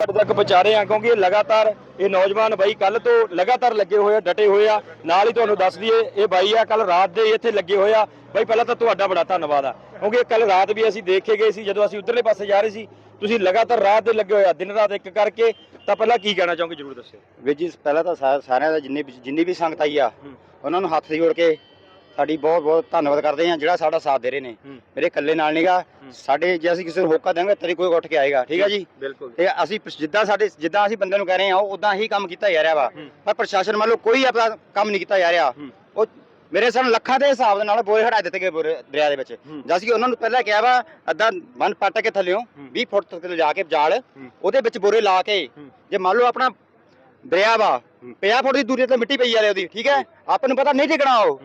ਤੁਹਾਡੇ ਤੱਕ ਪਹੁੰਚਾ ਰਹੇ ਹਾਂ ਕਿਉਂਕਿ ਇਹ ਲਗਾਤਾਰ ਇਹ ਨੌਜਵਾਨ ਬਾਈ ਕੱਲ ਤੋਂ ਲਗਾਤਾਰ ਲੱਗੇ ਹੋਏ ਆ ਡਟੇ ਹੋਏ ਆ। ਨਾਲ ਹੀ ਤੁਹਾਨੂੰ ਦੱਸ ਦਈਏ ਇਹ ਬਾਈ ਆ ਕੱਲ ਰਾਤ ਦੇ ਇੱਥੇ ਲੱਗੇ ਹੋਏ ਆ। ਬਾਈ ਪਹਿਲਾਂ ਤਾਂ ਤੁਹਾਡਾ ਬੜਾ ਧੰਨਵਾਦ ਆ ਕਿਉਂਕਿ ਕੱਲ ਰਾਤ ਵੀ ਅਸੀਂ ਦੇਖ ਗਏ ਸੀ ਜਦੋਂ ਅਸੀਂ ਉਧਰਲੇ ਪਾਸੇ ਜਾ ਰਹੇ ਸੀ। ਤੁਸੀਂ ਲਗਾਤਾਰ ਰਾਤ ਦੇ ਲੱਗੇ ਹੋਏ ਆ ਦਿਨ ਰਾਤ ਇੱਕ ਕਰਕੇ ਤਾਂ ਪਹਿਲਾਂ ਕੀ ਕਹਿਣਾ ਚਾਹੋਗੇ ਜਰੂਰ ਦੱਸਿਓ। ਵੀਰ ਜੀ ਪਹਿਲਾਂ ਤਾਂ ਸਾਰਿਆਂ ਦਾ ਜਿੰਨੀ ਜਿੰਨੀ ਵੀ ਸੰਗਤ ਆਈ ਆ। ਉਹਨਾਂ ਨੂੰ ਹੱਥ ਜੋੜ ਕੇ ਸਾਡੀ ਬਹੁਤ ਬਹੁਤ ਧੰਨਵਾਦ ਕਰਦੇ ਹਾਂ ਜਿਹੜਾ ਸਾਡਾ ਸਾਥ ਦੇ ਰਹੇ ਨੇ। ਮੇਰੇ ਇਕੱਲੇ ਨਾਲ ਨਹੀਂਗਾ। ਸਾਡੇ ਜੇ ਅਸੀਂ ਕਿਸੇ ਨੂੰ ਹੋਕਾ ਦੇਵਾਂਗੇ ਤੇਰੇ ਕੋਈ ਉੱਠ ਕੇ ਆਏਗਾ ਠੀਕ ਹੈ ਜੀ ਬਿਲਕੁਲ ਤੇ ਅਸੀਂ ਜਿੱਦਾਂ ਸਾਡੇ ਜਿੱਦਾਂ ਅਸੀਂ ਬੰਦੇ ਨੂੰ ਕਹਿ ਰਹੇ ਹਾਂ ਉਦਾਂ ਹੀ ਕੰਮ ਕੀਤਾ ਜਾ ਰਿਹਾ ਵਾ। ਪਰ ਪ੍ਰਸ਼ਾਸਨ ਵੱਲੋਂ ਕੋਈ ਆਪਣਾ ਕੰਮ ਨਹੀਂ ਕੀਤਾ ਜਾ ਰਿਹਾ। ਉਹ ਮੇਰੇ ਸਾਨ ਲੱਖਾਂ ਦੇ ਹਿਸਾਬ ਦੇ ਨਾਲ ਬੋਰੇ ਹਟਾ ਦਿੱਤੇ ਗਏ ਬੋਰੇ ਦਰਿਆ ਦੇ ਵਿੱਚ। ਜਦ ਕਿ ਉਹਨਾਂ ਨੂੰ ਪਹਿਲਾਂ ਕਿਹਾ ਵਾ ਅੱਧਾ ਮਨ ਪੱਟ ਕੇ ਥੱਲਿਓਂ ਹੂੰ। 20 ਫੁੱਟ ਤੱਕ ਲਿਜਾ ਕੇ ਜਾਲ। ਉਹਦੇ ਵਿੱਚ ਬੋਰੇ ਲਾ ਕੇ। ਜੇ ਮੰਨ ਲਓ ਆਪਣਾ ਦਰਿਆ ਵਾ ਹੂੰ। 50 ਫੁੱਟ ਦੀ ਦੂਰੀ ਤੇ ਮਿੱਟੀ ਪਈ ਜਾ ਰਹੀ ਉਹਦੀ ਠੀਕ ਹੈ ਆਪਾਂ ਨੂੰ ਪਤਾ ਨਹੀਂ ਟਿਕਣਾ ਉਹ।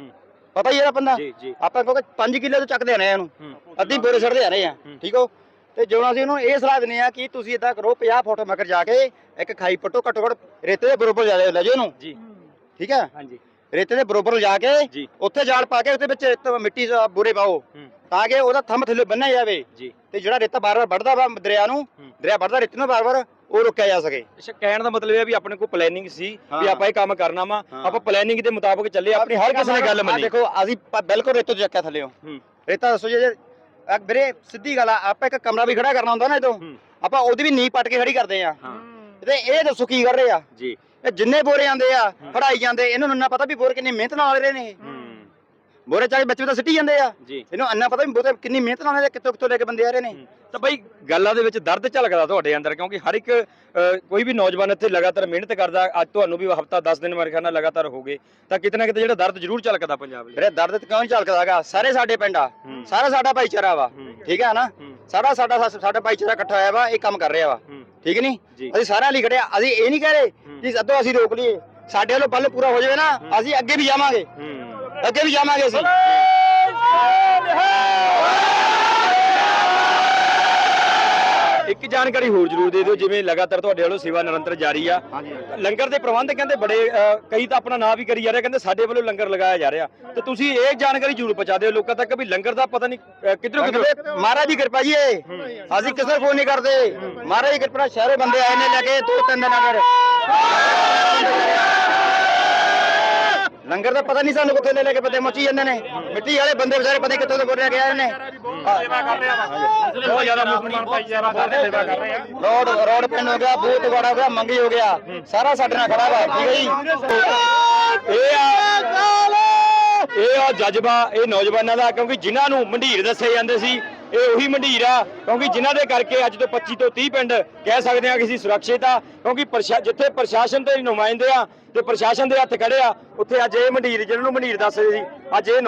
ਪਤਾ ਹੀ ਇਹਦਾ ਬੰਦਾ ਜੀ ਜੀ। ਆਪਾਂ ਕਹੋਗੇ 5 ਕਿੱਲੇ ਤੋਂ ਚੱਕਦੇ ਆਣੇ ਇਹਨੂੰ। ਅੱਧੀ ਬੋਰੇ ਛੱਡਦੇ ਆ ਰਹੇ ਆ। ਠੀਕ ਹੋ? ਤੇ ਜਿਉਂ ਅਸੀਂ ਉਹਨੂੰ ਇਹ ਸਲਾਹ ਦਿੰਦੇ ਆ ਕਿ ਤੁਸੀਂ ਇਦਾਂ ਕਰੋ 50 ਫੁੱਟ ਮਗਰ ਜਾ ਕੇ ਇੱਕ ਖਾਈ ਪੱਟੋ ਘੱਟੋ ਘੱਟ ਰੇਤੇ ਦੇ ਬਰੋਬਰ ਜਾ ਲੈ ਜਾਓ ਉਹਨੂੰ ਜੀ। ਠੀਕ ਹੈ? ਹਾਂਜੀ। ਰੇਤੇ ਦੇ ਬਰੋਬਰ ਜਾ ਕੇ ਜੀ। ਉੱਥੇ ਜਾਲ ਪਾ ਕੇ ਉਹਦੇ ਵਿੱਚ ਰੇਤ ਮਿੱਟੀ ਦਾ ਬੋਰੇ ਪਾਓ। ਹੂੰ। ਤਾਂ ਕਿ ਉਹਦਾ ਥੰਮ ਥੱਲੇ ਬੰਨਿਆ ਜਾਵੇ। ਜੀ। ਤੇ ਜਿਹੜਾ ਰੇਤਾ ਬਾਰ-ਬਾਰ ਵੱਢਦਾ ਵਾ ਦਰਿਆ ਨੂੰ ਹੂੰ। ਦਰਿਆ ਵੱਢਦਾ ਰੇਤੇ ਨੂੰ ਬਾਰ-ਬਾਰ ਉਹ ਰੋਕਿਆ ਜਾ ਸਕੇ। ਅੱਛਾ ਕਹਿਣ ਦਾ ਮਤਲਬ ਇਹ ਆ ਵੀ ਆਪਣੇ ਕੋਲ ਪਲੈਨਿੰਗ ਸੀ ਵੀ। ਆਪਾਂ ਇਹ ਕੰਮ ਕਰਨਾ ਵਾ। ਆਪਾਂ ਪਲੈਨਿੰਗ ਦੇ ਮੁਤਾਬਕ ਚੱਲੇ ਆਪਣੀ ਹਰ ਕਿਸੇ ਨੇ ਗੱਲ ਮੰਨੀ। ਦੇਖੋ ਅਸੀਂ ਬਿਲਕੁਲ ਰੇਤੇ ਚੱਕਿਆ ਥੱਲੇ ਹੂੰ। ਰੇਤਾ ਦੱਸੋ ਜੇ ਵੀਰੇ ਸਿੱਧੀ ਗੱਲ ਆ ਆਪਾਂ ਇੱਕ ਕਮਰਾ ਵੀ ਖੜਾ ਕਰਨਾ ਹੁੰਦਾ ਨਾ ਇਦੋਂ। ਆਪਾਂ ਉਹਦੀ ਵੀ ਨੀਂਹ ਪੱਟ ਕੇ ਖੜੀ ਕਰਦੇ ਆ। ਹਾਂ। ਤੇ ਇਹ ਦੱਸੋ ਕੀ ਕਰ ਰਹੇ ਆ? ਜੀ। ਇਹ ਜਿੰਨੇ ਬੋਰੇ ਆਂਦੇ ਆ ਫੜਾਈ ਜਾਂਦੇ ਇਹਨਾਂ ਨੂੰ ਇੰਨਾ ਪਤਾ ਵੀ ਬੋਰੇ ਕਿੰਨੀ ਮਿਹਨਤ ਨਾਲ ਆ ਰਹੇ ਨੇ ਬੋਰੇ ਚਾਹੇ ਬੱਚੇ ਤਾਂ ਸਿੱਟੀ ਜਾਂਦੇ ਆ। ਜੀ। ਇਹਨੂੰ ਇੰਨਾ ਪਤਾ ਵੀ ਬੋਰੇ ਕਿੰਨੀ ਮਿਹਨਤ ਨਾਲ ਆਉਂਦੇ ਕਿੱਥੋਂ ਕਿੱਥੋਂ ਲੈ ਕੇ ਬੰਦੇ ਆ ਰਹੇ ਨੇ। ਤਾਂ ਬਈ ਗੱਲਾਂ ਦੇ ਵਿੱਚ ਦਰਦ ਝਲਕਦਾ ਤੁਹਾਡੇ ਅੰਦਰ ਕਿਉਂਕਿ ਹਰ ਇੱਕ ਅ, ਕੋਈ ਵੀ ਨੌਜਵਾਨ ਇੱਥੇ ਲਗਾਤਾਰ ਮਿਹਨਤ ਕਰਦਾ ਅੱਜ ਤੁਹਾਨੂੰ ਵੀ ਹਫਤਾ 10 ਦਿਨ ਮੇਰੇ ਖਿਆਲ ਨਾਲ ਲਗਾਤਾਰ ਹੋ ਗਏ ਤਾਂ ਕਿਤੇ ਨਾ ਕਿਤੇ ਜਿਹੜਾ ਦਰਦ ਜ਼ਰੂਰ ਝਲਕਦਾ ਪੰਜਾਬ ਲਈ ਵੀਰੇ ਦਰਦ ਤੇ ਕਿਉਂ ਨੀ ਝਲਕਦਾਗਾ? ਸਾਰੇ ਸਾਡੇ ਪਿੰਡ ਆ। ਹੂੰ। ਸਾਰਾ ਸਾਡਾ ਭਾਈਚਾਰਾ ਵਾ। ਹੂੰ। ਠੀਕ ਹੈ ਨਾ? ਹੂੰ। ਸਾਰਾ ਸਾਡਾ ਸਾਡਾ ਭਾਈਚਾਰਾ ਇਕੱਠਾ ਹੋਇਆ ਵਾ ਇਹ ਕੰਮ ਕਰ ਰਿਹਾ ਵਾ। ਹੂੰ। ਠੀਕ ਨਹੀਂ? ਜੀ। ਅਸੀਂ ਸਾਰਿਆਂ ਲਈ ਖੜੇ ਆ। ਅਸੀਂ ਇਹ ਨਹੀਂ ਕਹਿ ਰਹੇ ਹੂੰ। ਕਿ ਅੱਧੋ ਅਸੀਂ ਰੋਕ ਲਈਏ। ਸਾਡੇ ਵੱਲੋਂ ਬੱਲ ਪੂਰਾ ਹੋ ਜਾਵੇ ਨਾ ਅਸੀਂ ਅੱਗੇ ਵੀ ਜਾਵਾਂਗੇ। ਹੂੰ। ਅੱਗੇ ਵੀ ਜਾਵਾਂਗੇ ਅਸੀਂ। ਇੱਕ ਜਾਣਕਾਰੀ ਹੋਰ ਜ਼ਰੂਰ ਦੇ ਦਿਓ ਜਿਵੇਂ ਲਗਾਤਾਰ ਤੁਹਾਡੇ ਵੱਲੋਂ ਸੇਵਾ ਨਿਰੰਤਰ ਜਾਰੀ ਆ। ਲੰਗਰ ਦੇ ਪ੍ਰਬੰਧ ਕਹਿੰਦੇ ਬੜੇ ਕਈ ਤਾਂ ਆਪਣਾ ਨਾਂ ਵੀ ਕਰੀ ਜਾ ਰਹੇ ਕਹਿੰਦੇ ਸਾਡੇ ਵੱਲੋਂ ਲੰਗਰ ਲਗਾਇਆ ਜਾ ਰਿਹਾ। ਤੇ ਤੁਸੀਂ ਇਹ ਜਾਣਕਾਰੀ ਜ਼ਰੂਰ ਪਹੁੰਚਾ ਦਿਓ ਲੋਕਾਂ ਤੱਕ ਵੀ ਲੰਗਰ ਦਾ ਪਤਾ ਨਹੀਂ ਅ, ਕਿੱਧਰੋਂ ਕਿੱਧਰੋਂ ਮਹਾਰਾਜ ਦੀ ਕਿਰਪਾ ਜੀ ਇਹ। ਅਸੀਂ ਕਿਸੇ ਨੂੰ ਫੋਨ ਨਹੀਂ ਕਰਦੇ। ਮਹਾਰਾਜ ਦੀ ਕਿਰਪਾ ਨਾਲ ਸ਼ਹਿਰੇ ਬੰਦੇ ਆਏ ਨੇ ਲੈ ਕੇ ਦੋ ਤਿੰਨ ਦਿਨ ਅਗਰ। ਲੰਗਰ ਦਾ ਪਤਾ ਨਹੀਂ ਸਾਨੂੰ ਕਿੱਥੇ ਲੈ ਲੈ ਕੇ ਬੰਦੇ ਮੱਚੀ ਜਾਂਦੇ ਨੇ। ਮਿੱਟੀ ਵਾਲੇ ਬੰਦੇ ਵਿਚਾਰੇ ਪਤਾ ਕਿੱਥੋਂ ਤੋਂ ਬੋਲਿਆ ਗਿਆ ਨੇ ਬਹੁਤ ਜ਼ਿਆਦਾ ਮੁਸਲਮਾਨ ਭਾਈਚਾਰਾ ਬਹੁਤ ਸੇਵਾ ਕਰ ਰਹੇ ਆ। ਰੋਡ ਰੋਡ ਪਿੰਡ ਹੋ ਗਿਆ ਬੂਤ ਗੋੜਾ ਹੋ ਗਿਆ ਮੰਗੀ ਹੋ ਗਿਆ। ਸਾਰਾ ਸਾਡੇ ਨਾਲ ਖੜਾ ਵਾ ਠੀਕ ਹੈ ਜੀ? ਇਹ ਆ ਇਹ ਆ ਜਜ਼ਬਾ ਇਹ ਨੌਜਵਾਨਾਂ ਦਾ ਕਿਉਂਕਿ ਜਿਨ੍ਹਾਂ ਨੂੰ ਮੰਡੀਰ ਦੱਸੇ ਜਾਂਦੇ ਸੀ ਇਹ ਉਹੀ ਮੰਡੀਰ ਆ, ਕਿਉਂਕਿ ਜਿਨ੍ਹਾਂ ਦੇ ਕਰਕੇ ਅੱਜ ਤੋਂ 25 ਤੋਂ 30 ਪਿੰਡ ਕਹਿ ਸਕਦੇ ਆ ਕਿ ਅਸੀਂ ਸੁਰੱਖਿਅਤ ਆ, ਕਿਉਂਕਿ ਪ੍ਰਸ਼ਾ- ਜਿੱਥੇ ਪ੍ਰਸ਼ਾਸਨ ਦੇ ਨੁਮਾਇੰਦੇ ਆ ਤੇ ਪ੍ਰਸ਼ਾਸਨ ਦੇ ਹੱਥ ਖੜੇ ਆ, ਉੱਥੇ ਅੱਜ ਇਹ ਮੰਡੀਰ, ਜਿਹਨਾਂ ਨੂੰ ਮੰਡੀਰ ਦੱਸਦੇ ਸੀ, ਅੱਜ ਇਹ